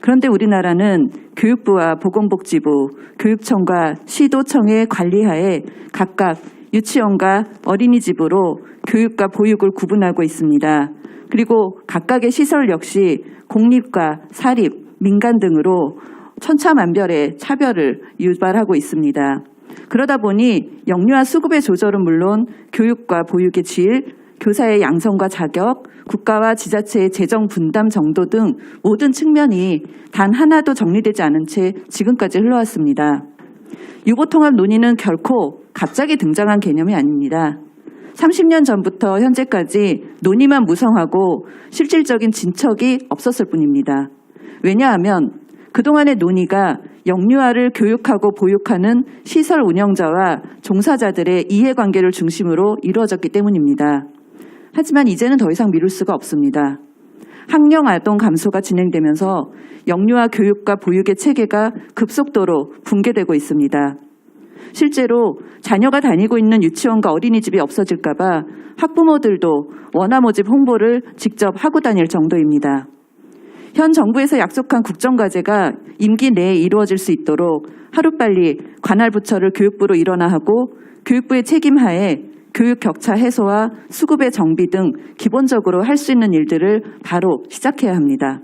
그런데 우리나라는 교육부와 보건복지부, 교육청과 시도청의 관리하에 각각 유치원과 어린이집으로 교육과 보육을 구분하고 있습니다. 그리고 각각의 시설 역시 공립과 사립, 민간 등으로 천차만별의 차별을 유발하고 있습니다. 그러다 보니 영유아 수급의 조절은 물론 교육과 보육의 질, 교사의 양성과 자격, 국가와 지자체의 재정 분담 정도 등 모든 측면이 단 하나도 정리되지 않은 채 지금까지 흘러왔습니다. 유보통합 논의는 결코 갑자기 등장한 개념이 아닙니다. 30년 전부터 현재까지 논의만 무성하고 실질적인 진척이 없었을 뿐입니다. 왜냐하면 그동안의 논의가 영유아를 교육하고 보육하는 시설 운영자와 종사자들의 이해관계를 중심으로 이루어졌기 때문입니다. 하지만 이제는 더 이상 미룰 수가 없습니다. 학령 아동 감소가 진행되면서 영유아 교육과 보육의 체계가 급속도로 붕괴되고 있습니다. 실제로 자녀가 다니고 있는 유치원과 어린이집이 없어질까봐 학부모들도 원화 모집 홍보를 직접 하고 다닐 정도입니다. 현 정부에서 약속한 국정과제가 임기 내에 이루어질 수 있도록 하루빨리 관할 부처를 교육부로 일원화하고 교육부의 책임하에 교육 격차 해소와 수급의 정비 등 기본적으로 할 수 있는 일들을 바로 시작해야 합니다.